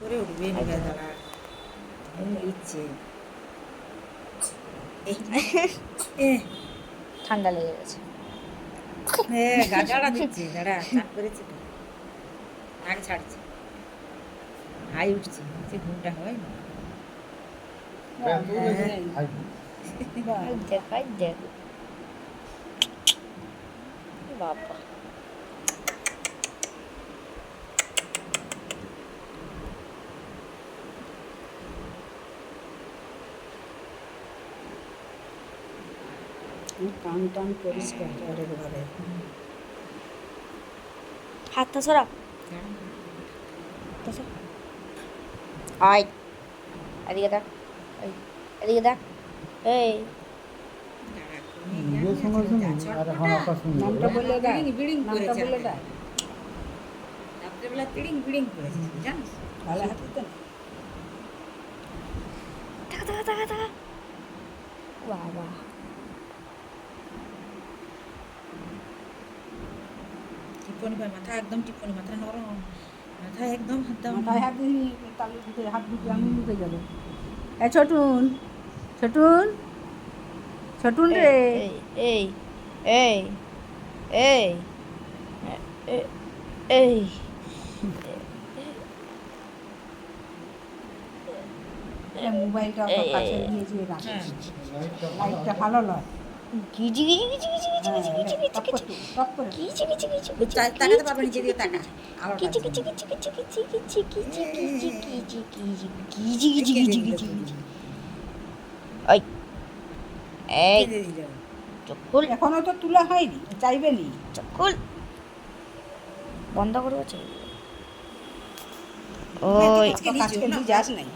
করে উঠবে দাঁড়া ইচ্ছে ঠান্ডা লেগে গেছে গাছাড়া দিচ্ছে দাঁড়া চাপ করেছে তো ছাড়ছে হাই উঠছে ঘুমটা হয় না দেখ ভাই দেখ বাবা কান টান পরিষ্কার করে ঘরে। হাতটা সরা। আয়। এদিকে দেখ। এদিকে দেখ। এই। এখন আকাশ শুনি নামটা বলে দেয় নামটা বলে দেয় রাত্রেবেলা তিড়িং বিড়িং করেছে জানিস? ভালো হাতে তো টাকা টাকা টাকা টাকা বাবা। টিপনি পায় মাথা একদম টিপনি মাথা নরম মাথা একদম মাথায় হাত দিই তালু দিতে হাত আমি ঢুকে যাবে। এ ছোটুন ছোটুন ছোটুন রে। এই এই এই এই মোবাইলটা কাছে নিয়ে যেয়ে রাখ। হ্যাঁ। লাইটটা ভালো নয় এখনও তো তোলা হয়নি চাইবে বন্ধ করব যাস নাই